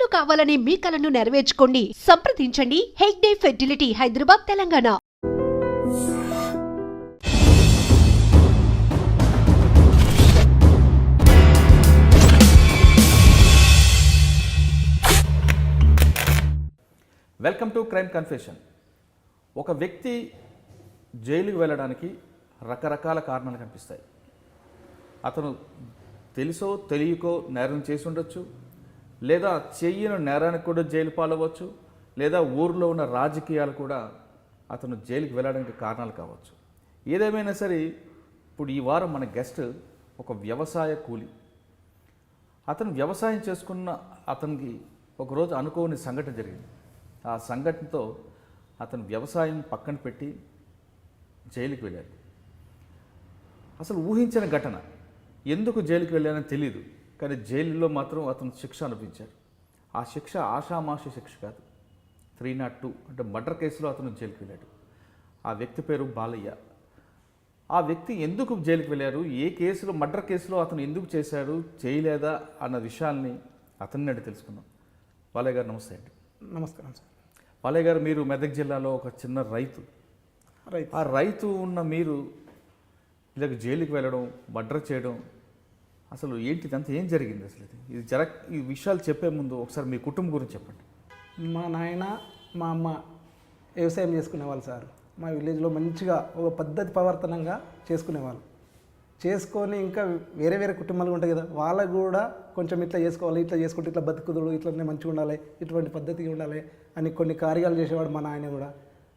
పిల్లలు కావాలని మీ కలను నెరవేర్చుకోండి. సంప్రదించండి. Hegde fertility Hyderabad Telangana. Welcome to crime confession ఒక వ్యక్తి జైలుకు వెళ్ళడానికి రకరకాల కారణాలు కనిపిస్తాయి. అతను తెలుసో తెలియకో నేరం చేసి ఉండొచ్చు లేదా చెయ్యని నేరానికి కూడా జైలు పాలవచ్చు లేదా ఊర్లో ఉన్న రాజకీయాలు కూడా అతను జైలుకి వెళ్ళడానికి కారణాలు కావచ్చు. ఏదేమైనా సరే ఇప్పుడు ఈ వారం మన గెస్ట్ ఒక వ్యవసాయ కూలి. అతను వ్యవసాయం చేసుకున్న అతనికి ఒకరోజు అనుకోని సంఘటన జరిగింది. ఆ సంఘటనతో అతను వ్యవసాయం పక్కన పెట్టి జైలుకి వెళ్ళారు అసలు ఊహించిన ఘటన. ఎందుకు జైలుకి వెళ్ళానని తెలియదు కానీ జైలులో మాత్రం అతను శిక్ష అనిపించారు ఆ శిక్ష ఆషామాషి శిక్ష కాదు. త్రీ నాట్ టూ అంటే మర్డర్ కేసులో అతను జైలుకి వెళ్ళాడు. ఆ వ్యక్తి పేరు బాలయ్య. ఆ వ్యక్తి ఎందుకు జైలుకి వెళ్ళారు? ఏ కేసులో మర్డర్ కేసులో అతను ఎందుకు చేశాడు? చేయలేదా అన్న విషయాల్ని అతన్ని అడిగి తెలుసుకున్నాం బాలయ్య గారు నమస్తే అండి. నమస్కారం సార్. బాలయ్య గారు మీరు మెదక్ జిల్లాలో ఒక చిన్న రైతు. ఆ రైతు ఉన్న మీరు ఇలాగ జైలుకి వెళ్ళడం మర్డర్ చేయడం అసలు ఏంటి ఇదంతా ఏం జరిగింది అసలు ఇది? ఇది జర ఈ విషయాలు చెప్పే ముందు ఒకసారి మీ కుటుంబం గురించి చెప్పండి. మా నాయన మా అమ్మ వ్యవసాయం చేసుకునేవాళ్ళు సార్. మా విలేజ్లో మంచిగా ఒక పద్ధతి ప్రవర్తనంగా చేసుకునేవాళ్ళు. చేసుకొని ఇంకా వేరే వేరే కుటుంబాలు ఉంటాయి కదా వాళ్ళకు కూడా కొంచెం ఇట్లా చేసుకోవాలి ఇట్లా చేసుకుంటే ఇట్లా బతుకుదుడు ఇట్లనే మంచిగా ఉండాలి ఇటువంటి పద్ధతిగా ఉండాలి అని కొన్ని కార్యాలు చేసేవాడు మా నాయన కూడా.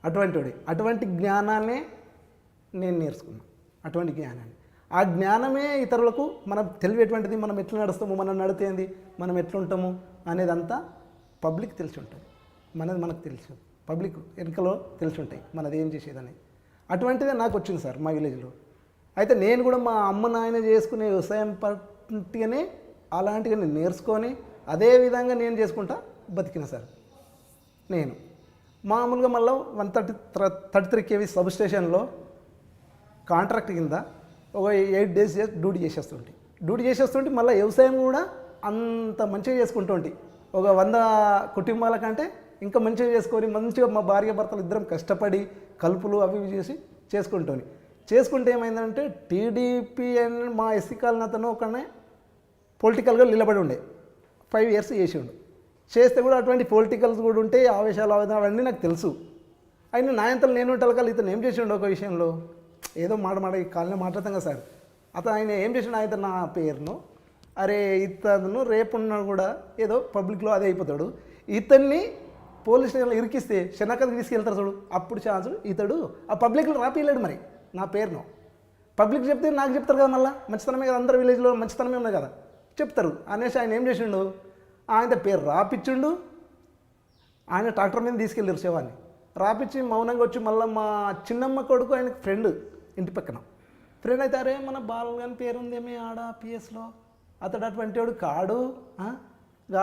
అటువంటి వాడి అటువంటి జ్ఞానాన్ని నేను నేర్చుకున్నాను అటువంటి జ్ఞానాన్ని. ఆ జ్ఞానమే ఇతరులకు మనం తెలివి ఎటువంటిది మనం ఎట్లా నడుస్తాము మనం నడితేంది మనం ఎట్లుంటాము అనేదంతా పబ్లిక్ తెలిసి ఉంటుంది. మనది మనకు తెలుసు. పబ్లిక్ వెనుకలో తెలిసి ఉంటాయి మనది ఏం చేసేదని. అటువంటిదే నాకు వచ్చింది సార్ మా విలేజ్లో. అయితే నేను కూడా మా అమ్మ నాయన చేసుకునే వ్యవసాయం పట్టిగానే అలాంటిగా నేను నేర్చుకొని అదే విధంగా నేను చేసుకుంటా బతికిన సార్. నేను మామూలుగా మళ్ళీ one thirty thirty three KV sub స్టేషన్లో కాంట్రాక్ట్ కింద ఒక ఎయిట్ డేస్ డ్యూటీ చేసేస్తుంటే. డ్యూటీ చేసేస్తుంటే మళ్ళీ వ్యవసాయం కూడా అంత మంచిగా చేసుకుంటుంటే. ఒక వంద కుటుంబాల కంటే ఇంకా మంచిగా చేసుకొని మంచిగా మా భార్య భర్తలు ఇద్దరం కష్టపడి కలుపులు అవి ఇవి చేసి చేసుకుంటాను చేసుకుంటే ఏమైందంటే టీడీపీ అండ్ మా ఎస్సీ కాలనీ అతను ఒకనే పొలిటికల్గా నిలబడి ఉండే. ఫైవ్ ఇయర్స్ చేసిండు చేస్తే కూడా అటువంటి పొలిటికల్స్ కూడా ఉంటే ఆవేశాలు ఆవేదన అవన్నీ నాకు తెలుసు. అయినా నాయంతలు నేను ఉంటాను ఇతను ఏం చేసిండు ఒక విషయంలో? ఏదో మాట మాట ఈ కాలనీ మాట్లాడతాం కదా సార్. అతను ఆయన ఏం చేసిండు ఆయన నా పేరును అరే ఇతను రేపున్నా కూడా ఏదో పబ్లిక్లో అదే అయిపోతాడు. ఇతన్ని పోలీస్ స్టేషన్లో ఇరికిస్తే శనకకి తీసుకెళ్తారు చూడు. అప్పుడు ఛాన్స్ ఇతడు ఆ పబ్లిక్లో రాపియలేడు మరి నా పేరును. పబ్లిక్ చెప్తే నాకు చెప్తారు కదా మళ్ళీ. మంచితనమే కదా అందరు విలేజ్లో మంచితనమే ఉన్నాయి కదా. చెప్తారు. అనేసి ఆయన ఏం చేసిండు? ఆయన పేరు రాపిచ్చిండు. ఆయన ట్రాక్టర్ మీద తీసుకెళ్ళారు శవాన్ని. రాపిచ్చి మౌనంగా వచ్చి మళ్ళీ మా చిన్నమ్మ కొడుకు ఆయనకు ఫ్రెండ్ ఇంటి పక్కన. ఫ్రెండ్ అయితే అరే మన బాలు గారి పేరు ఉందేమి ఆడ పిఎస్లో అతడు అటువంటి వాడు కాడు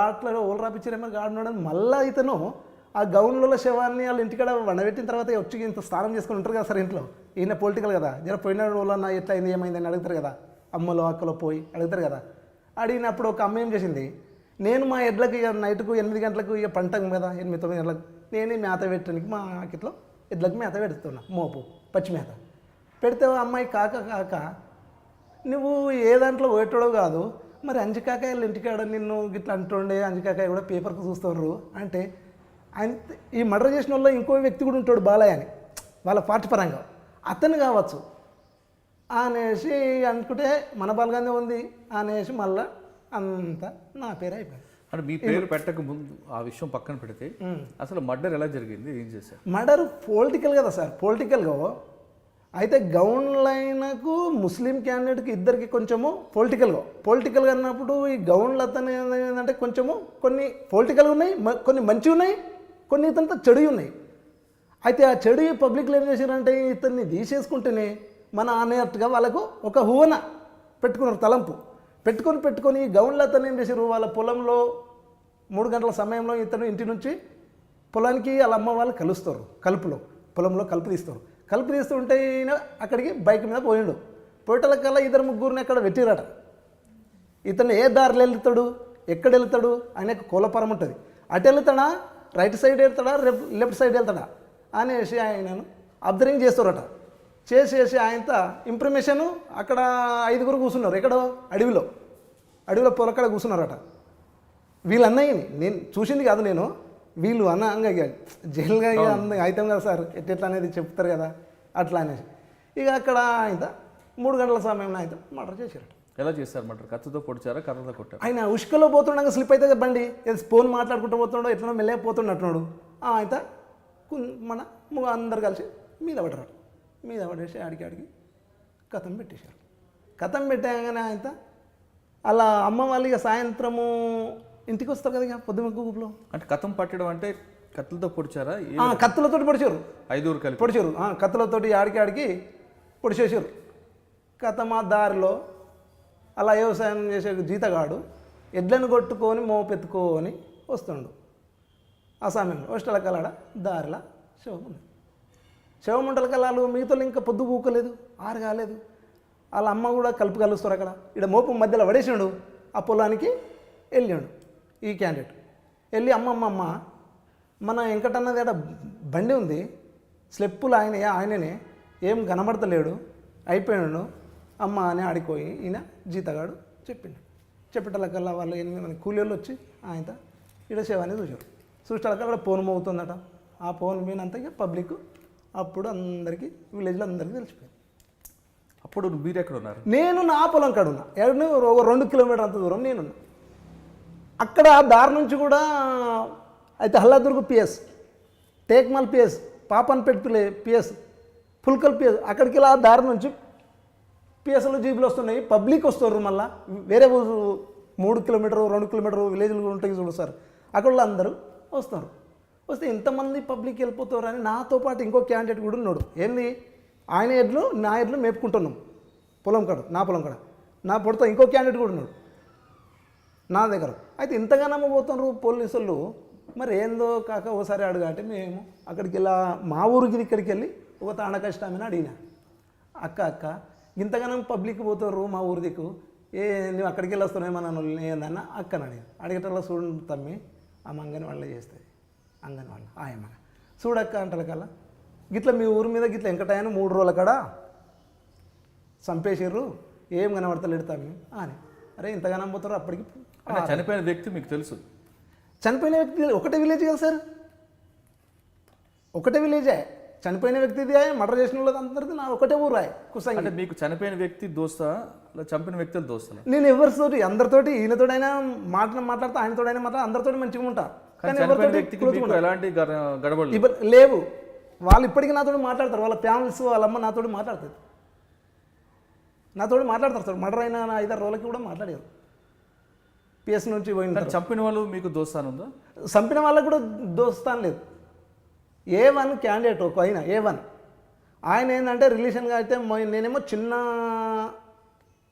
అట్లా ఓలు ఓళ్ళు గాడు గాడున్నాడు మళ్ళీ ఇతను ఆ గౌన్లలో శవాన్ని వాళ్ళ ఇంటికాడ వండబెట్టిన తర్వాత వచ్చి ఇంత స్నానం చేసుకుని ఉంటారు కదా సార్ ఇంట్లో. ఈయన పొలిటికల్ కదా. జర పోయిన వాళ్ళన్న ఎట్లా అయింది ఏమైంది? అని అడుగుతారు కదా. అమ్మలో అక్కలో పోయి అడుగుతారు కదా. అడిగినప్పుడు ఒక అమ్మ ఏం చేసింది? నేను మా ఎడ్లకి ఇక నైట్కు ఎనిమిది గంటలకు ఇక పంటం కదా ఎనిమిది తొమ్మిది గంటలకు. నేనే మేత పెట్టడానికి మా ఆకిట్లో ఎడ్లకి మేత పెడుతున్నా మోపు పచ్చి మేత. పెడితే అమ్మాయి కాక కాక నువ్వు ఏ దాంట్లో పోయేటోడో కాదు మరి అంజకాకాయ వాళ్ళ ఇంటికాడ నిన్ను గిట్లా అంటుండే అంజకాకాయ కూడా పేపర్కి చూస్తున్నారు అంటే ఆయన ఈ మర్డర్ చేసిన వాళ్ళు ఇంకో వ్యక్తి కూడా ఉంటాడు బాలయ్య అని వాళ్ళ పార్టీ పరంగా. అతను కావచ్చు. అనేసి అనుకుంటే మన బాలగానే ఉంది అనేసి మళ్ళా అంతా నా పేరు అయిపోయింది. అంటే మీ పేరు పెట్టక ముందు ఆ విషయం పక్కన పెడితే అసలు మర్డర్ ఎలా జరిగింది? ఏం చేశారు? మర్డర్ పొలిటికల్ కదా సార్ పొలిటికల్గా అయితే గౌన్ లైన్కు ముస్లిం క్యాండిడేట్కి ఇద్దరికి కొంచెము పొలిటికల్గా పొలిటికల్గా అన్నప్పుడు ఈ గౌన్లు అతను ఏంటంటే కొంచెము కొన్ని పొలిటికల్గా ఉన్నాయి మ- కొన్ని మంచి ఉన్నాయి కొన్ని ఇతనితో చెడు ఉన్నాయి. అయితే ఆ చెడు పబ్లిక్లో ఏం చేశారంటే ఇతన్ని తీసేసుకుంటేనే మన అనేట్టుగా వాళ్ళకు ఒక హువన పెట్టుకున్నారు తలంపు. పెట్టుకొని పెట్టుకొని ఈ గౌన్లు అతను ఏం చేశారు? వాళ్ళ పొలంలో మూడు గంటల సమయంలో ఇతను ఇంటి నుంచి పొలానికి వాళ్ళ అమ్మ వాళ్ళు కలుస్తారు కలుపులో. పొలంలో కలుపు తీస్తారు. కలుపు తీస్తుంటే ఈయన అక్కడికి బైక్ మీద పోయిండు. పోయేటల కల్లా ఇద్దరు ముగ్గురిని అక్కడ పెట్టిరట ఇతను ఏ దారిలో వెళ్తాడు ఎక్కడ వెళ్తాడు అనే కోలపరం ఉంటుంది. అటు వెళ్తాడా రైట్ సైడ్ వెళ్తాడా లెఫ్ట్ సైడ్ వెళ్తాడా అనేసి ఆయనను అబ్జర్వింగ్ చేస్తారట. చేసేసి ఆయనతో ఇంప్రమేషన్ అక్కడ ఐదుగురు కూర్చున్నారు. ఎక్కడో? అడవిలో. అడవిలో పొలక్కడ కూర్చున్నారట. వీళ్ళన్నయ్యని నేను చూసింది కాదు నేను. వీళ్ళు అన్న అంగ జైలుగా ఇక అవుతాం కదా సార్. ఎట్లా అనేది చెప్తారు కదా. అట్లా అనేసి. ఇక అక్కడ ఆయన మూడు గంటల సమయంలో ఆయన మర్డర్ చేశారట ఎలా చేశారు మటర్ కత్తితో పొడిచారా? కర్రతో కొట్టారు? ఆయన ఉష్కలో పోతుండగా స్లిప్ అయితే బండి. ఫోన్ మాట్లాడుకుంటూ పోతుండో ఎట్లా మెల్లగా పోతున్నట్టున్నాడు. ఆయన మన అందరు కలిసి మీద పడరు మీద పడేసి ఆడికి ఆడికి కథం పెట్టేశారు. కథం పెట్టాగానే ఆయన అలా అమ్మ వాళ్ళు ఇక సాయంత్రము ఇంటికి వస్తారు కదా ఇక పొద్దుమక్కు గుప్పులో అంటే కథం పట్టడం అంటే కత్తులతో పొడిచారా? కత్తులతోటి పొడిచారు. ఐదుగురు కలిపి. పొడిచారు. ఆ, కత్తులతోటి ఆడికి ఆడికి పొడిచేసారు కథ మా దారిలో అలా వ్యవసాయం చేసే జీతగాడు ఎడ్లను కొట్టుకొని మోపెత్తుకొని వస్తుండు. ఆ సమయంలో హాస్టల్ కలాడ దారిలో శవం ఉంది శవం ఉంటల కలాలు మిగతా ఇంకా పొద్దు పూకలేదు ఆరు కాలేదు వాళ్ళ అమ్మ కూడా కలుపు కలుస్తారు అక్కడ. ఇక్కడ మోపు మధ్యలో పడేసిండు. ఆ పొలానికి వెళ్ళాడు. ఈ క్యాండిడేట్. వెళ్ళి అమ్మమ్మ అమ్మ మన వెంకటన్నది ఆడ బండి ఉంది. స్లెప్పులు ఆయన ఆయననే. ఏం కనబడతలేడు. అయిపోయాడు అమ్మ అని ఆడిపోయి ఈయన జీతగాడు చెప్పిండు. చెప్పేటలకల్లా వాళ్ళు ఎనిమిది మంది కూలీలు వచ్చి ఆయన ఈడ శవాన్ని చూశారు. చూసేటలకల్లా ఫోన్ మోగుతుందట. ఆ ఫోన్ ఇక పబ్లిక్ అప్పుడు అందరికీ విలేజ్లో అందరికీ తెలిసిపోయింది. అప్పుడు మీరు ఎక్కడ ఉన్నారు? నేను నా పొలం కాడ ఉన్నా. రెండు కిలోమీటర్ అంత దూరం నేనున్నా. అక్కడ దారి నుంచి కూడా అయితే హల్లాదుర్గు పిఎస్ టేక్మల్ పిఎస్ పాపన్పేట్ పిలే పిఎస్ ఫుల్కల్ పిఎస్ అక్కడికి ఇలా దారి నుంచి పిఎస్లు జీబులు వస్తున్నాయి. పబ్లిక్ వస్తారు మళ్ళా. వేరే ఊరు మూడు కిలోమీటర్ రెండు కిలోమీటర్ విలేజ్లు ఉంటాయి చూడు సార్. అక్కడ అందరూ వస్తారు. వస్తే ఇంతమంది పబ్లిక్ వెళ్ళిపోతారు అని నాతో పాటు ఇంకో క్యాండిడేట్ కూడా ఉన్నాడు. ఏంది? ఆయన ఎడ్లు నా ఎడ్లు మేపుకుంటున్నాం. పొలం కాడ నా పొలం కాడ. నా పొడితో ఇంకో క్యాండిడేట్ కూడా ఉన్నాడు. నా దగ్గర. అయితే ఇంతగానమ్మ పోతున్నారు పోలీసులు. మరి ఏందో కాక ఓసారి అడుగు మేము అక్కడికి ఇలా మా ఊరికి ఇక్కడికి వెళ్ళి ఒక తాండ కష్టమని అడిగిన. అక్క అక్క ఇంతగానం పబ్లిక్ పోతారు మా ఊరి దిక్కు. ఏ నువ్వు అక్కడికి వెళ్ళి వస్తున్నావు ఏమన్నా ఏందన్న? అక్కని అడిగాను అడిగేటల్లా చూడు తమ్మి ఆ మంగని వాళ్ళే చేస్తుంది అంగని వాళ్ళ. ఆయమ్మ చూడక్క అంటారు కల్లా గిట్ల మీ ఊరి మీద గిట్ల వెంకటాయన మూడు రోజుల కాడ చంపేసిర్రు. ఏం కనబడతలేడు తమ్మి అని. అరే ఇంతగానం పోతారు అప్పటికి చనిపోయిన వ్యక్తి మీకు తెలుసు. చనిపోయిన వ్యక్తి ఒకటే విలేజ్ కదా సార్? ఒకటే విలేజే. చనిపోయిన వ్యక్తిది మర్డర్ చేసిన వాళ్ళది అందరిది నా ఒకటే ఊరాయ్ కుసంగి. అంటే మీకు చనిపోయిన వ్యక్తి దోస్తా చంపిన వ్యక్తులు దోస్తలా నేను ఎవరితోటి అందరితోటి ఈయనతోడైనా మాట్లా మాట్లాడితే ఆయనతోడైనా మాట్లాడ అందరితోటి మంచిగా ఉంటా. కానీ. ఎలాంటి గడబడలు? లేవు. వాళ్ళు ఇప్పటికీ నాతోటి మాట్లాడతారు. వాళ్ళ ఫ్యామిలీస్ వాళ్ళ అమ్మ నాతోటి మాట్లాడుతుంది నాతోటి మాట్లాడతారు సార్. మర్డర్ అయిన నా ఐదారు రోజులకి కూడా మాట్లాడారు పిఎస్ నుంచి పోయిన చంపిన వాళ్ళు మీకు దోస్తాను ఉందా? చంపిన వాళ్ళకు కూడా దోస్తాను లేదు. ఏ వన్ క్యాండిడేట్ ఒక ఆయన ఏ వన్. ఆయన ఏంటంటే రిలేషన్గా అయితే నేనేమో చిన్న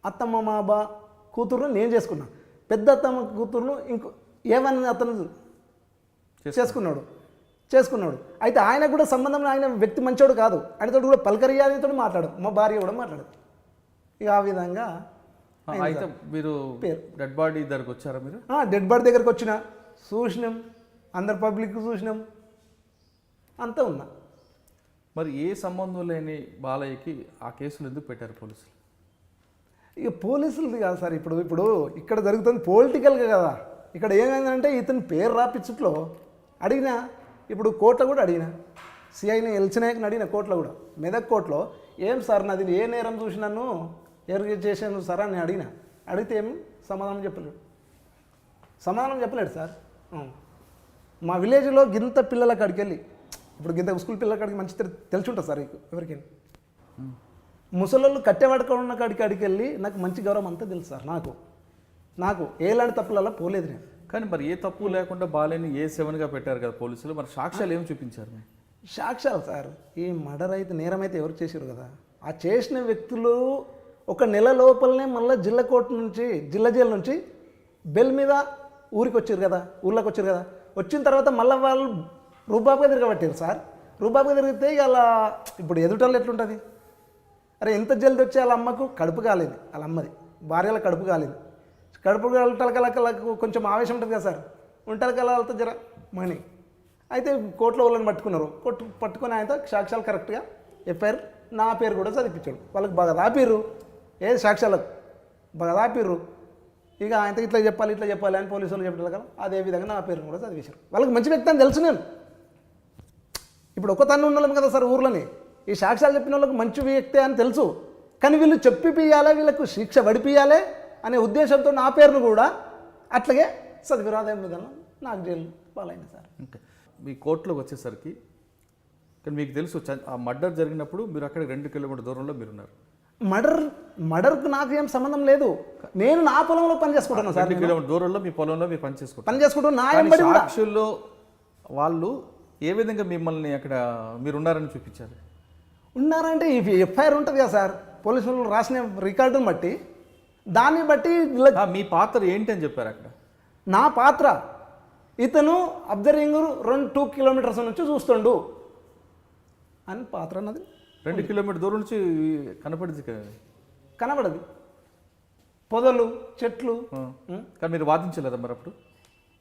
అత్తమ్మ మా బా కూతురును నేను చేసుకున్నా. పెద్ద అత్తమ్మ కూతురును ఇంకో ఏ వన్ అతను చేసుకున్నాడు. చేసుకున్నాడు. అయితే ఆయన కూడా సంబంధం ఆయన వ్యక్తి మంచోడు కాదు. ఆయనతో కూడా పలకరియాదితో మాట్లాడు. మా భార్య కూడా మాట్లాడు ఇక ఆ విధంగా అయితే మీరు. డెడ్ బాడీ దగ్గరకు వచ్చారా మీరు? డెడ్ బాడీ దగ్గరకు వచ్చిన చూసినాం. అందరు పబ్లిక్ చూసినాం. అంతా ఉన్నా. మరి ఏ సంబంధం లేని బాలయ్యకి ఆ కేసులు ఎందుకు పెట్టారు పోలీసులు? ఇక పోలీసులది కాదు సార్ ఇప్పుడు ఇప్పుడు ఇక్కడ జరుగుతుంది పొలిటికల్గా కదా. ఇక్కడ ఏమైందంటే ఇతని పేరు రాపిచ్చుట్లో అడిగినా ఇప్పుడు కోర్టులో కూడా అడిగిన. సిఐని ఎల్చినాయకని అడిగిన కోర్టులో కూడా. మెదక్ కోర్టులో ఏం సార్ నాది? ఏ నేరం చూసినాను ఎవరికి చేశాను సార్ అని అడిగిన. అడిగితే ఏం? సమాధానం చెప్పలేడు. సమాధానం చెప్పలేడు సార్. మా విలేజ్లో గింత పిల్లల కాడికి వెళ్ళి ఇప్పుడు గింత స్కూల్ పిల్లల కాడికి మంచి తెలు- తెలిసి ఉంటుంది సార్ ఎవరికైనా. ముసలోళ్ళు కట్టెవాడుకున్న కాడికి కాడికి వెళ్ళి నాకు మంచి గౌరవం అంతా తెలుసు సార్ నాకు. నాకు ఏలాంటి తప్పులలో పోలేదు నేను. కానీ మరి ఏ తప్పు లేకుండా బాలయ్యని ఏ సెవెన్గా పెట్టారు కదా పోలీసులు? మరి సాక్ష్యాలు ఏం చూపించారు? సాక్ష్యాలు సార్ ఈ మర్డర్ అయితే నేరం అయితే ఎవరు చేశారు కదా? ఆ చేసిన వ్యక్తులు ఒక నెల లోపలనే మళ్ళీ జిల్లా కోర్టు నుంచి జిల్లా జైలు నుంచి బెల్ మీద ఊరికి వచ్చారు కదా ఊర్లోకి వచ్చారు కదా. వచ్చిన తర్వాత మళ్ళీ వాళ్ళు రూబాబుగా తిరగబట్టారు సార్. రూబాబుగా తిరిగితే ఇలా అలా ఇప్పుడు ఎదుటోళ్ళు ఎట్లుంటుంది? అరే ఎంత జల్ది వచ్చి వాళ్ళ అమ్మకు కడుపు కాలేదు వాళ్ళ అమ్మది. భార్యల కడుపు కాలేదు. కడుపు టలకలకలకు కొంచెం ఆవేశం ఉంటుంది కదా సార్. ఉంటలకలతో జర మనీ అయితే కోర్టులో వాళ్ళని పట్టుకున్నారు. కొట్టు పట్టుకుని ఆయన సాక్ష్యాలు కరెక్ట్గా ఎఫ్ఐఆర్ నా పేరు కూడా చదివించాడు వాళ్ళకి బాగా రాపిర్రు. ఏది సాక్ష్యాలకు బాగా ఆపిర్రు. ఇక ఆయనతో ఇట్లా చెప్పాలి ఇట్లా చెప్పాలి అని పోలీసు వాళ్ళు చెప్పడం కదా అదే విధంగా నా పేరును కూడా చదివేశారు. వాళ్ళకి మంచి వ్యక్తి అని తెలుసు నేను. ఇప్పుడు ఒక తన్ను ఉన్నాం కదా సార్ ఊర్లోని. ఈ సాక్ష్యాలు చెప్పిన వాళ్ళకి మంచి వ్యక్తి అని తెలుసు. కానీ వీళ్ళు చెప్పిపియాలి వీళ్ళకు శిక్ష పడిపియాలి అనే ఉద్దేశంతో నా పేరును కూడా అట్లాగే చదివిరాదేం విధానం నాకు జైలు పాలైంది సార్. ఓకే. మీ కోర్టులోకి వచ్చేసరికి కానీ మీకు తెలుసు ఆ మర్డర్ జరిగినప్పుడు మీరు అక్కడ రెండు కిలోమీటర్ దూరంలో మీరున్నారు. మర్డర్ మర్డర్కు నాకు ఏం సంబంధం లేదు. నేను నా పొలంలో పని చేసుకుంటున్నాను సార్ కిలోమీటర్ దూరంలో మీ పొలంలో మీరు పని చేసుకుంటారు. పని చేసుకుంటూ నా ఎంబడి కూడా సాక్షుల్లో వాళ్ళు ఏ విధంగా మిమ్మల్ని అక్కడ మీరు ఉన్నారని చూపించారు? ఉన్నారంటే ఈ ఎఫ్ఐఆర్ ఉంటుంది కదా సార్. పోలీసులు రాసిన రికార్డుని బట్టి. దాన్ని బట్టి మీ పాత్ర ఏంటి అని చెప్పారు అక్కడ? నా పాత్ర. ఇతను అబ్జర్వింగ్ రెండు టూ కిలోమీటర్స్ నుంచి చూస్తుండు. అని పాత్ర అన్నది. రెండు కిలోమీటర్ దూరం నుంచి కనపడింది కదా. కనబడదు. పొదలు చెట్లు. కానీ మీరు వాదించలేదా మరి అప్పుడు?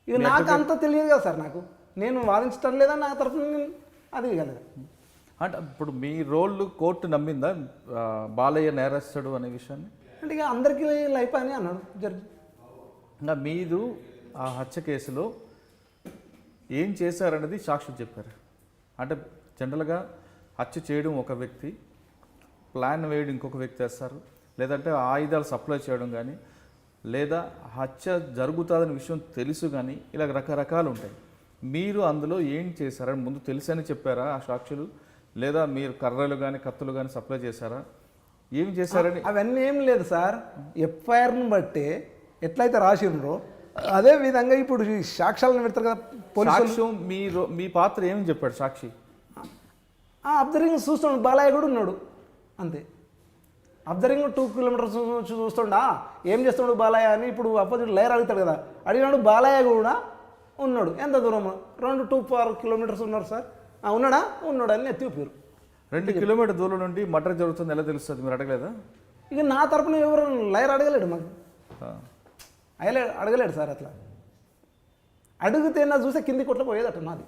ఇక నాకు అంత తెలియదు కదా సార్ నాకు. నేను వాదించడం లేదా నా తరఫున అది కాలేదు అంటే ఇప్పుడు మీ రోల్ కోర్టు నమ్మిందా? బాలయ్య నేరస్తుడు అనే విషయాన్ని? అంటే ఇక అందరికీ లైఫ్ అని అన్నాడు జడ్జి. ఇంకా మీరు ఆ హత్య కేసులో ఏం చేశారనేది సాక్షులు చెప్పారు. అంటే జనరల్గా హత్య చేయడం ఒక వ్యక్తి ప్లాన్ వేయడం ఇంకొక వ్యక్తి వేస్తారు లేదంటే ఆయుధాలు సప్లై చేయడం కానీ లేదా హత్య జరుగుతుందనే విషయం తెలుసు కానీ ఇలా రకరకాలు ఉంటాయి. మీరు అందులో ఏం చేశారని ముందు తెలుసని చెప్పారా ఆ సాక్షులు? లేదా మీరు కర్రలు కానీ కత్తులు కానీ సప్లై చేశారా? ఏం చేశారని? అవన్నీ ఏం లేదు సార్. ఎఫ్ఐఆర్ని బట్టి ఎట్లయితే రాసిండ్రో అదే విధంగా ఇప్పుడు సాక్ష్యాలను పెడతారు కదా సాక్ష్యం మీ రో- మీ పాత్ర ఏమని చెప్పాడు సాక్షి? అబ్జర్వింగ్ చూస్తుండు బాలయ్య కూడా ఉన్నాడు. అంతే. అబ్జర్వింగ్ టూ కిలోమీటర్స్ చూస్తుండా? ఏం చేస్తున్నాడు బాలయ్య అని ఇప్పుడు అపోజిట్ లేయర్ అడుగుతాడు కదా అడిగినాడు బాలయ్య కూడా ఉన్నాడు. ఎంత దూరం? రెండు టూ ఫోర్ కిలోమీటర్స్ ఉన్నారు సార్. "ఆ, ఉన్నాడా? ఉన్నాడు అని ఎత్తి ఊపారు. రెండు కిలోమీటర్ దూరం నుండి మర్డర్ జరుగుతుంది ఎలా తెలుస్తుంది మీరు అడగలేదా? ఇక నా తరపున ఎవరు లయర్ అడగలేడు మాకు. అయ్యలే అడగలేడు సార్ అట్లా. అడిగితే నా చూసే కింది కొట్ల పోయేదట నాది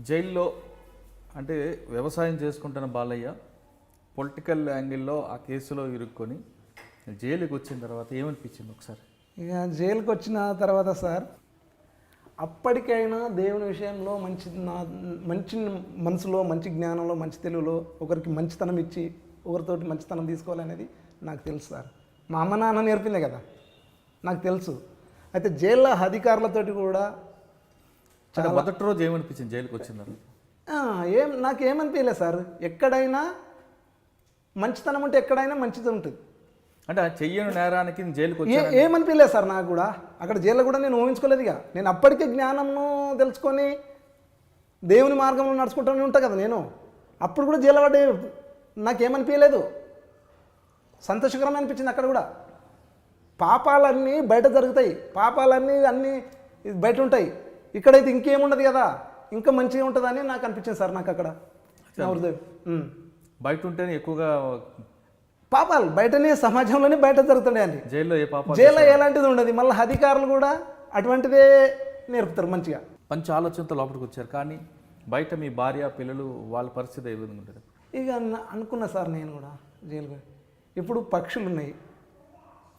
జైల్లో అంటే వ్యవసాయం చేసుకుంటున్న బాలయ్య పొలిటికల్ యాంగిల్లో ఆ కేసులో ఇరుక్కొని జైలుకి వచ్చిన తర్వాత ఏమనిపించింది ఒకసారి? ఇక జైలుకి వచ్చిన తర్వాత సార్ అప్పటికైనా దేవుని విషయంలో మంచి నా మంచి మనసులో మంచి జ్ఞానంలో మంచి తెలుగులో ఒకరికి మంచితనం ఇచ్చి ఒకరితోటి మంచితనం తీసుకోవాలనేది నాకు తెలుసు సార్. మా అమ్మ నాన్న నేర్పిందే కదా నాకు తెలుసు. అయితే జైల్లో అధికారులతోటి కూడా మొదటి రోజు ఏమనిపించింది జైలుకి ఆ, ఏం నాకు ఏమనిపించలేదు సార్. ఎక్కడైనా మంచితనం ఉంటే ఎక్కడైనా మంచిది ఉంటుంది. అంటే చెయ్యని నేరానికి జైలుకి ఏమనిపించలేదు సార్ నాకు కూడా. అక్కడ జైల్లో కూడా నేను ఊహించుకోలేదు ఇక. నేను అప్పటికే జ్ఞానంను తెలుసుకొని దేవుని మార్గంలో నడుచుకుంటూనే ఉంటా కదా నేను. అప్పుడు కూడా జైల్లో పడ్డే నాకేమనిపించలేదు సంతోషకరం అనిపించింది అక్కడ కూడా. పాపాలన్నీ బయట జరుగుతాయి. పాపాలన్నీ అన్నీ బయట ఉంటాయి. ఇక్కడైతే ఇంకేముండదు కదా. ఇంకా మంచిగా ఉంటుందని నాకు అనిపించింది సార్ నాకు అక్కడ. హృదయం. బయట ఉంటేనే ఎక్కువగా పాపాలు బయటనే సమాజంలోనే బయట జరుగుతున్నాయి అన్ని జైల్లో ఏ పాప జైల్లో ఎలాంటిది ఉండదు. మళ్ళీ అధికారులు కూడా అటువంటిదే నేర్పుతారు మంచిగా. మంచి ఆలోచనతో లోపలికి వచ్చారు. కానీ బయట మీ భార్య పిల్లలు వాళ్ళ పరిస్థితి ఏ విధంగా ఉంటుంది? ఇక అనుకున్నా సార్ నేను కూడా జైలుకి. ఇప్పుడు పక్షులు ఉన్నాయి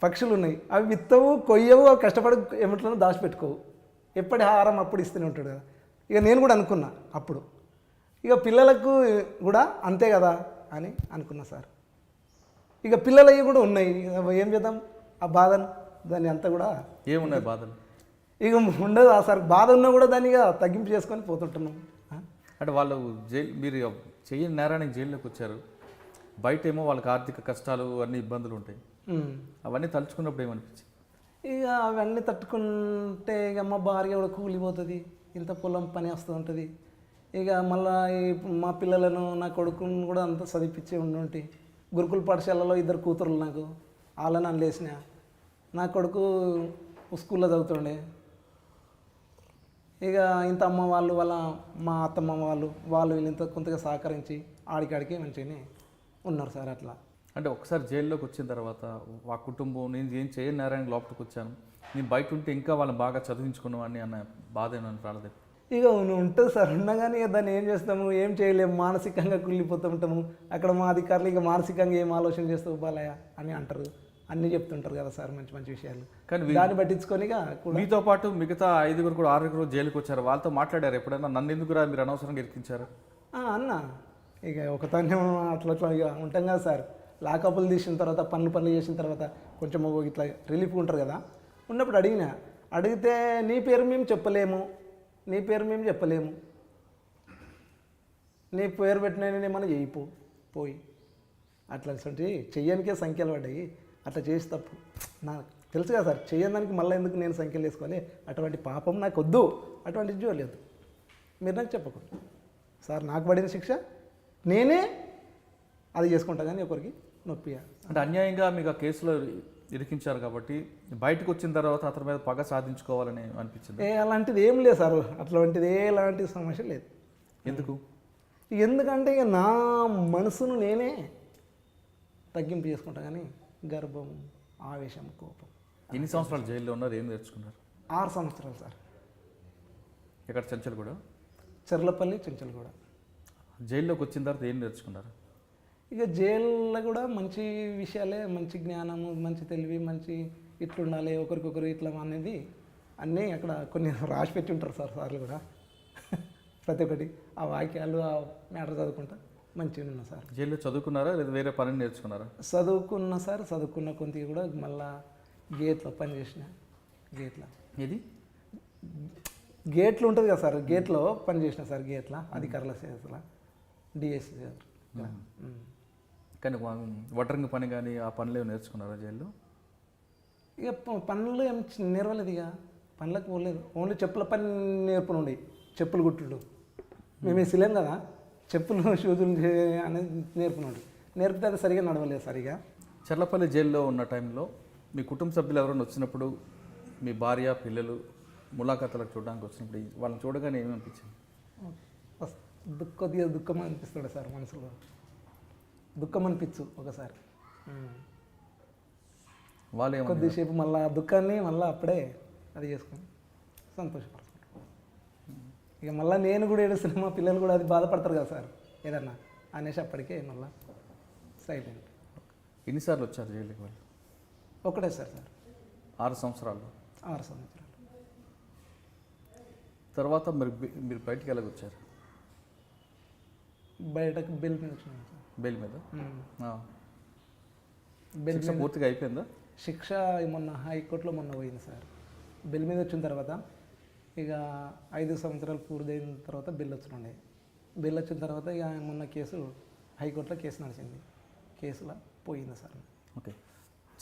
పక్షులు ఉన్నాయి అవి విత్తవు కొయ్యవు అవి కష్టపడి ఎమట్లను దాచిపెట్టుకోవు. ఎప్పటి ఆహారం అప్పుడు ఇస్తూనే ఉంటాడు కదా. ఇక నేను కూడా అనుకున్నా అప్పుడు. ఇక పిల్లలకు కూడా అంతే కదా అని అనుకున్నా సార్. ఇక పిల్లలవి కూడా ఉన్నాయి. ఏం చేద్దాం? ఆ బాధను దాన్ని అంతా కూడా ఏమున్నాయి బాధలు? ఇక ఉండదు ఆ సార్. బాధ ఉన్నా కూడా దాన్ని ఇక తగ్గింపు చేసుకొని పోతుంటున్నాం? అంటే వాళ్ళు జైలు మీరు చెయ్యని నేరానికి జైల్లోకి వచ్చారు. బయట ఏమో వాళ్ళకి ఆర్థిక కష్టాలు అన్ని ఇబ్బందులు ఉంటాయి. అవన్నీ తలుచుకున్నప్పుడు ఏమనిపించింది? ఇక అవన్నీ తట్టుకుంటే ఇక మా భార్య కూడా కూలిపోతుంది. ఇంత పొలం పని వస్తూ ఉంటుంది. ఇక మళ్ళా ఈ మా పిల్లలను నా కొడుకును కూడా అంతా చదివిపించి ఉండి గురుకుల పాఠశాలలో ఇద్దరు కూతురులు నాకు. వాళ్ళని అనలేసిన నా కొడుకు స్కూల్లో చదువుతుండే. ఇక ఇంత అమ్మ వాళ్ళు వాళ్ళ మా అత్తమ్మ వాళ్ళు వాళ్ళు వీళ్ళు ఇంత కొంతగా సహకరించి ఆడికాడికి మంచిగానే ఉన్నారు సార్ అట్లా. అంటే ఒకసారి జైల్లోకి వచ్చిన తర్వాత ఆ కుటుంబం నేను ఏం చేయని నేరానికి లోపలికి వచ్చాను. నేను బయట ఉంటే ఇంకా వాళ్ళని బాగా చదివించుకున్నాను అన్న బాధ ఏమైనా రాలేదు. ఇక నువ్వు ఉంటుంది సార్. ఉండగానే దాన్ని ఏం చేస్తాము? ఏం చేయలేము? మానసికంగా కుళ్ళిపోతూ ఉంటాము. అక్కడ మా అధికారులు ఇక మానసికంగా ఏం ఆలోచన చేస్తావు బాలయ్య అని అంటారు. అన్నీ చెప్తుంటారు కదా సార్ మంచి మంచి విషయాలు. కానీ దాన్ని పట్టించుకొని మీతో పాటు మిగతా ఐదుగురు కూడా ఆరుగురు జైలుకి వచ్చారు. వాళ్ళతో మాట్లాడారు ఎప్పుడైనా? నన్ను ఎందుకురా మీరు అనవసరంగా ఇరికించారు? అన్న. ఇక ఒకతాన్ని అట్లా అట్లా ఇక ఉంటాం కదా సార్. లాకప్లు తీసిన తర్వాత పనులు పనులు చేసిన తర్వాత కొంచెం ఇట్లా రిలీఫ్ ఉంటారు కదా. ఉన్నప్పుడు అడిగిన అడిగితే నీ పేరు మేము చెప్పలేము నీ పేరు మేము చెప్పలేము. నీ పేరు పెట్టిన మనం చేయిపో పోయి. అట్లా అటువంటి చెయ్యనికే సంఖ్యలు పడ్డాయి. అట్లా చేసి తప్పు. నాకు తెలుసు కదా సార్ చేయడానికి మళ్ళీ ఎందుకు నేను సంఖ్యలు వేసుకోవాలి? అటువంటి పాపం నాకు వద్దు. అటువంటి లేదు. మీరు నాకు చెప్పకూడదు. సార్ నాకు పడిన శిక్ష నేనే అది చేసుకుంటా కానీ ఒకరికి నొప్పి. అంటే అన్యాయంగా మీకు ఆ కేసులో ఇరికించారు కాబట్టి బయటకు వచ్చిన తర్వాత అతని మీద పగ సాధించుకోవాలని అనిపించింది? ఏ అలాంటిది ఏం లేదు సార్. అట్లాంటిది ఎలాంటి సమస్య లేదు. ఎందుకు? ఎందుకంటే ఇక నా మనసును నేనే తగ్గింపు చేసుకుంటా కానీ గర్భం ఆవేశం కోపం. ఎన్ని సంవత్సరాలు జైల్లో ఉన్నారు? ఏం నేర్చుకున్నారు? ఆరు సంవత్సరాలు సార్. ఇక్కడ చంచల్ కూడా చెర్లపల్లి చెంచల్గూడ. జైల్లోకి వచ్చిన తర్వాత ఏం నేర్చుకున్నారు? ఇక జైల్లో కూడా మంచి విషయాలే మంచి జ్ఞానము మంచి తెలివి మంచి ఇట్లుండాలి ఒకరికొకరు ఇట్లా అనేది అన్నీ అక్కడ కొన్ని రాసి పెట్టి ఉంటారు సార్ సార్లు కూడా. ప్రతి ఒక్కటి. ఆ వాక్యాలు ఆ మ్యాటర్ చదువుకుంటా మంచిగా ఉన్నా సార్. జైల్లో చదువుకున్నారా లేదా వేరే పని నేర్చుకున్నారా? చదువుకున్న సార్ చదువుకున్న కొంత కూడా మళ్ళా గేట్లో పని చేసిన గేట్లో. ఇది గేట్లు ఉంటుంది కదా సార్ గేట్లో పని చేసిన సార్ గేట్ల అధికారుల సేవల డిఎస్సి కానీ వడ్రంగి పని కానీ ఆ పనులు ఏమి నేర్చుకున్నారా జైల్లో? ఇక పనులు ఏం చి- నేర్వలేదు ఇక. పనులకు పోలేదు. ఓన్లీ చెప్పుల పని నేర్పునుండి. చెప్పులు కుట్టుడు. మేము వేసిలేం కదా. చెప్పులు షూజులు అనేది నేర్పునుండి. నేర్పితే అది సరిగా నడవలేదు సరిగా చర్లపల్లి జైల్లో ఉన్న టైంలో మీ కుటుంబ సభ్యులు ఎవరైనా వచ్చినప్పుడు మీ భార్య పిల్లలు ములాఖాతలకు చూడడానికి వచ్చినప్పుడు వాళ్ళని చూడగానే ఏమనిపించింది? కొద్దిగా దుఃఖం అనిపిస్తుండే సార్ మనసులో. దుఃఖం అనిపించు ఒకసారి. వాళ్ళు కొద్దిసేపు మళ్ళీ ఆ దుఃఖాన్ని మళ్ళీ అప్పుడే అది చేసుకొని సంతోషపడుతుంటాం ఇక మళ్ళీ నేను కూడా ఏడుస్తున్నా మా పిల్లలు కూడా అది బాధపడతారు కదా సార్ ఏదన్నా అనేసి అప్పటికే మళ్ళీ సైలెంట్ ఎన్నిసార్లు వచ్చారు జైలుకి వాళ్ళు? ఒకటే సార్ సార్. ఆరు సంవత్సరాలు. ఆరు సంవత్సరాలు. తర్వాత మీరు మీరు బయటికి ఎలాగొచ్చారు? బయటకు బెల్ మీద వచ్చినాం సార్. బెయిల్ మీద. బెల్ శిక్ష పూర్తిగా అయిపోయిందా? శిక్ష మొన్న హైకోర్టులో మొన్న పోయింది సార్. బిల్ మీద వచ్చిన తర్వాత ఇక ఐదు సంవత్సరాలు పూర్తయిన తర్వాత బిల్ వచ్చినండే. బిల్ వచ్చిన తర్వాత ఇక మొన్న కేసు హైకోర్టులో కేసు నడిచింది. కేసులో పోయింది సార్. ఓకే.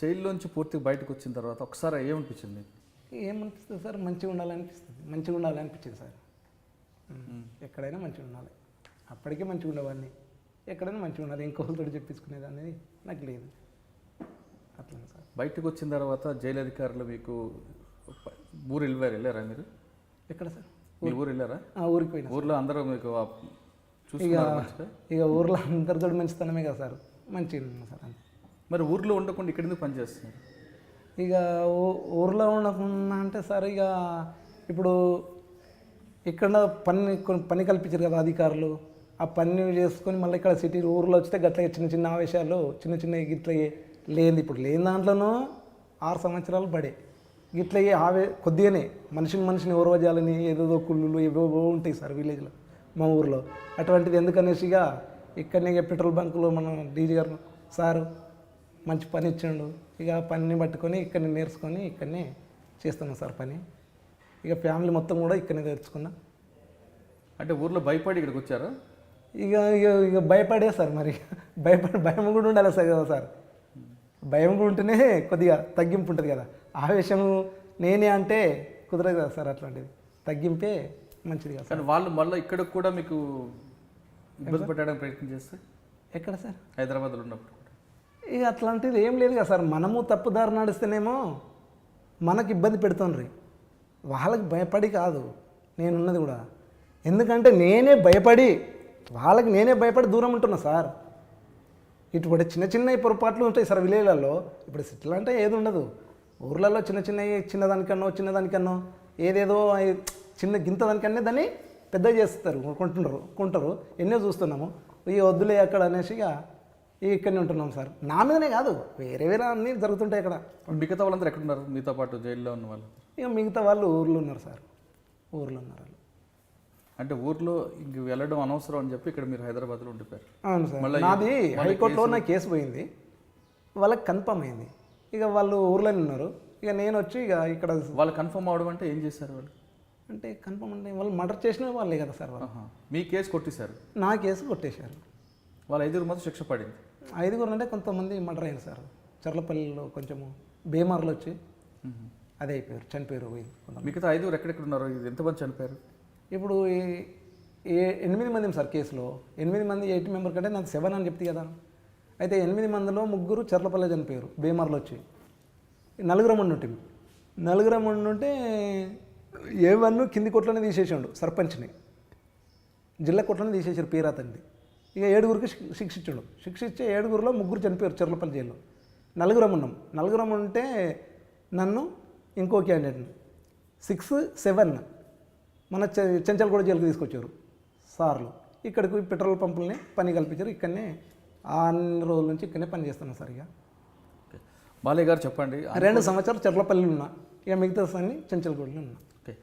జైల్లోంచి పూర్తిగా బయటకు వచ్చిన తర్వాత ఒకసారి ఏమనిపించింది ఏమనిపిస్తుంది సార్? మంచిగా ఉండాలనిపిస్తుంది. మంచిగా ఉండాలనిపించింది సార్. ఎక్కడైనా మంచిగా ఉండాలి. అప్పటికే మంచిగా ఉండేవాడిని. ఎక్కడైనా మంచిగా ఉండాలి ఇంకొకరితో చెప్పించుకునేది అనేది నాకు లేదు. అట్లా సార్. బయటకు వచ్చిన తర్వాత జైలు అధికారులు మీకు ఊరు వెళ్ళారు వెళ్ళారా మీరు? ఎక్కడ సార్? మీ ఊరు వెళ్ళారా? ఊరికి పోయినా ఊర్లో అందరూ మీకు ఇక ఇక ఊర్లో అందరితో మంచితనమే కదా సార్. మంచిగా సార్ అంతే. మరి ఊర్లో ఉండకుండా ఇక్కడ ఎందుకు పని చేస్తున్నారు? ఇక ఊర్లో ఉండకుండా అంటే సార్ ఇక ఇప్పుడు ఇక్కడ పని కొన్ని పని కల్పించారు కదా అధికారులు. ఆ పని చేసుకొని మళ్ళీ ఇక్కడ సిటీ ఊర్లో వచ్చితే గట్ల చిన్న చిన్న ఆవేశాలు చిన్న చిన్న గిట్ల లేని ఇప్పుడు లేని దాంట్లోనూ ఆరు సంవత్సరాలు పడే. గిట్లయ్యే ఆవే కొద్దిగానే మనిషిని మనిషిని ఊర్వజాలని ఏదేదో కుళ్ళు ఏవేవో ఉంటాయి సార్ విలేజ్లో మా ఊర్లో. అటువంటిది ఎందుకనేసి ఇక ఇక్కడనే ఇక పెట్రోల్ బంకులో మనం డీజీ గారు సారు మంచి పని ఇచ్చిండు. ఇక పనిని పట్టుకొని ఇక్కడనే నేర్చుకొని ఇక్కడనే చేస్తున్నాం సార్ పని. ఇక ఫ్యామిలీ మొత్తం కూడా ఇక్కడనే తెచ్చుకున్నా అంటే ఊర్లో భయపడి ఇక్కడికి వచ్చారా? ఇక ఇక ఇక భయపడే సార్ మరి. భయపడి భయం కూడా ఉండాలి సార్ కదా సార్. భయం కూడా ఉంటేనే కొద్దిగా తగ్గింపు ఉంటుంది కదా. ఆవేశము నేనే అంటే కుదరదు కదా సార్ అట్లాంటిది. తగ్గింపే మంచిది కదా సార్. కానీ వాళ్ళు మళ్ళీ ఇక్కడ కూడా మీకు ఇబ్బంది పెట్టడానికి ప్రయత్నం చేస్తే? ఎక్కడ సార్? హైదరాబాద్లో ఉన్నప్పుడు. ఇక అట్లాంటిది ఏం లేదు కదా సార్. మనము తప్పుదారి నడిస్తేనేమో మనకి ఇబ్బంది పెడుతుండ్రి. వాళ్ళకి భయపడి కాదు. నేనున్నది కూడా. ఎందుకంటే నేనే భయపడి వాళ్ళకి నేనే భయపడి దూరం ఉంటున్నా సార్. ఇటువంటి చిన్న చిన్న పొరపాట్లు ఉంటాయి సార్ విలేజ్లలో. ఇప్పుడు సిటీలో అంటే ఏది ఉండదు. ఊర్లలో చిన్న చిన్న చిన్నదానికన్నో చిన్నదానికన్నో ఏదేదో చిన్న గింత దానికన్నా దాన్ని పెద్ద చేస్తారు కొంటుంటారు కొంటారు. ఎన్నో చూస్తున్నాము. ఈ వద్దులే అక్కడ అనేసి ఇక ఇక ఇక్కడనే ఉంటున్నాం సార్. నా మీదనే కాదు వేరే వేరే అన్నీ జరుగుతుంటాయి ఇక్కడ. మిగతా వాళ్ళందరూ ఎక్కడున్నారు? మీతో పాటు జైల్లో ఉన్న వాళ్ళు? ఇక మిగతా వాళ్ళు ఊర్లో ఉన్నారు సార్. ఊర్లో ఉన్నారు అంటే ఊర్లో ఇంక వెళ్ళడం అనవసరం అని చెప్పి ఇక్కడ మీరు హైదరాబాద్లో ఉండిపోయారు. అవును సార్. నాది హైకోర్టులో నా కేసు పోయింది. వాళ్ళకి కన్ఫర్మ్ అయింది. ఇక వాళ్ళు ఊర్లోనే ఉన్నారు. ఇక నేను వచ్చి ఇక ఇక్కడ వాళ్ళు కన్ఫర్మ్ అవడం అంటే ఏం చేశారు వాళ్ళు? అంటే కన్ఫర్మ్ అంటే వాళ్ళు మర్డర్ చేసిన వాళ్ళే కదా సార్ వాళ్ళు. మీ కేసు కొట్టేశారు? నా కేసు కొట్టేశారు. వాళ్ళ ఐదుగురు మాత్రం శిక్ష పడింది. ఐదుగురు అంటే కొంతమంది మర్డర్ అయింది సార్. చర్లపల్లిలో కొంచెము బీమార్లు వచ్చి. అదే అయిపోయారు. చనిపోయారు. మిగతా ఐదుగురు ఎక్కడెక్కడ ఉన్నారు? ఇది ఎంతమంది చనిపోయారు? ఇప్పుడు ఈ- ఏ ఎనిమిది మంది సార్ కేసులో ఎనిమిది మంది ఎయిట్ మెంబర్ కంటే నాకు సెవెన్ అని చెప్తే కదా. అయితే ఎనిమిది మందిలో ముగ్గురు చర్లపల్లె చనిపోయారు బీమార్లు వచ్చి. నలుగురం ఉండుంటే. నలుగురం ఉండుంటే ఏ వన్ కింది కొట్లోనే తీసేసాడు సర్పంచ్ని. జిల్లా కొట్లోనే తీసేసారు పీరాతండి ఇక ఏడుగురికి శిక్షించాడు. శిక్ష ఏడుగురిలో ముగ్గురు చనిపోయారు చర్లపల్లి జైల్లో. నలుగురం ఉన్నాం. నలుగురం ఉంటే నన్ను ఇంకో క్యాండిడేట్ని సిక్స్ సెవెన్. మన చెంచల్గూడ జైలుకి తీసుకొచ్చారు సార్లు. ఇక్కడికి పెట్రోల్ పంపుల్ని పని కల్పించారు. ఇక్కడనే అన్ని రోజుల నుంచి ఇక్కడనే పని చేస్తున్నాను సార్ ఇక. బాలయ్య గారు చెప్పండి. రెండు సంవత్సరాలు చెర్లపల్లి ఉన్నా. ఇక మిగతా అన్ని చెంచల్గూడలో ఉన్నా. ఓకే.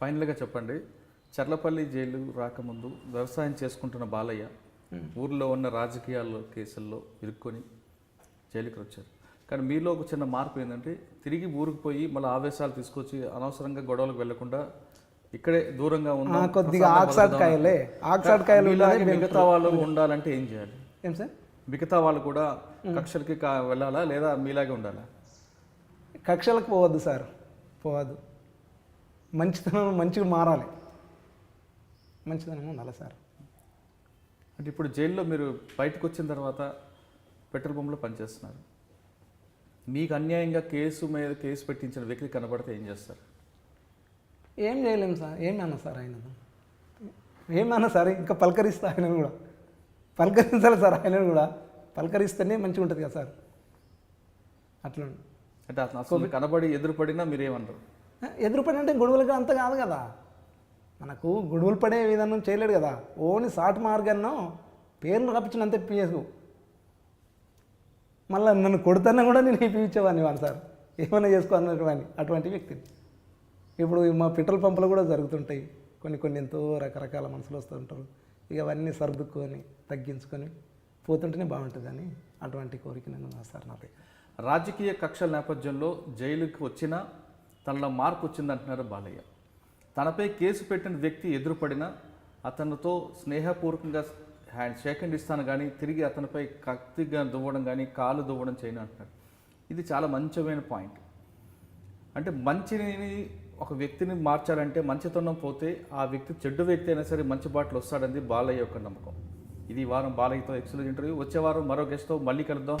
ఫైనల్గా చెప్పండి. చర్లపల్లి జైలు రాకముందు వ్యవసాయం చేసుకుంటున్న బాలయ్య ఊర్లో ఉన్న రాజకీయాల్లో కేసుల్లో ఇరుక్కొని జైలుకి వచ్చారు. కానీ మీలో ఒక చిన్న మార్పు ఏంటంటే తిరిగి ఊరికి పోయి మళ్ళీ ఆవేశాలు తీసుకొచ్చి అనవసరంగా గొడవలకు వెళ్ళకుండా ఇక్కడే దూరంగా ఉన్న కొద్దిగా ఆక్సాడ్ కాయలే ఆక్సాడ్ కాయలు మిగతా వాళ్ళు ఉండాలంటే ఏం చేయాలి? ఏం సార్? మిగతా వాళ్ళు కూడా కక్షలకి వెళ్ళాలా లేదా మీలాగే ఉండాలా? కక్షలకు పోవద్దు సార్ పోవద్దు. మంచితనం మంచిగా మారాలి. మంచితనం ఉండాలి సార్? అంటే ఇప్పుడు జైల్లో మీరు బయటకు వచ్చిన తర్వాత పెట్రోల్ పంప్లో పనిచేస్తున్నారు. మీకు అన్యాయంగా కేసు మీద కేసు పెట్టించిన వ్యక్తి కనబడితే ఏం చేస్తారు? ఏం చేయలేము సార్ ఏమన్నా సార్ ఆయన? ఏమన్నా సార్ ఇంకా పలకరిస్తా ఆయన కూడా. పలకరించాలి సార్ ఆయన కూడా. పలకరిస్తేనే మంచిగా ఉంటుంది కదా సార్. అట్లా. అంటే అసలు కనబడి ఎదురుపడినా మీరేమన్నారు ఎదురుపడి అంటే గొడవలుగా అంత కాదు కదా. మనకు గొడవలు పడే విధానం చేయలేడు కదా. ఓన్లీ సాట్ మార్గాన్నో పేర్లు రప్పించినంత పిఎస్ మళ్ళీ నన్ను కొడుతున్నా కూడా నేను ఇప్పించేవాడిని వాడు సార్. ఏమైనా చేసుకో అన్నటువంటి అటువంటి వ్యక్తిని. ఇప్పుడు మా పెట్రోల్ పంపులు కూడా జరుగుతుంటాయి. కొన్ని కొన్ని ఎంతో రకరకాల మనుషులు వస్తూ ఉంటారు. ఇక అవన్నీ సర్దుకొని తగ్గించుకొని పోతుంటేనే బాగుంటుందని అటువంటి కోరిక నేను నా సార్ నాది. రాజకీయ కక్షల నేపథ్యంలో జైలుకి వచ్చినా తనలో మార్పు వచ్చిందంటున్నారు బాలయ్య. తనపై కేసు పెట్టిన వ్యక్తి ఎదురుపడినా అతనితో స్నేహపూర్వకంగా హ్యాండ్ షేక్ హ్యాండ్ ఇస్తాను కానీ తిరిగి అతనిపై కత్తిగా దువ్వడం కానీ కాలు దువ్వడం చేయను అంటున్నారు. ఇది చాలా మంచిమైన పాయింట్. అంటే మంచిని ఒక వ్యక్తిని మార్చాలంటే మంచితనం పోతే ఆ వ్యక్తి చెడ్డు వ్యక్తి అయినా సరే మంచి బాటలు వస్తాడని బాలయ్య యొక్క నమ్మకం. ఇది వారం బాలయ్యతో ఎక్సలెంట్ ఇంటర్వ్యూ. వచ్చే వారం మరో గెస్ట్తో మళ్ళీ కలుద్దాం.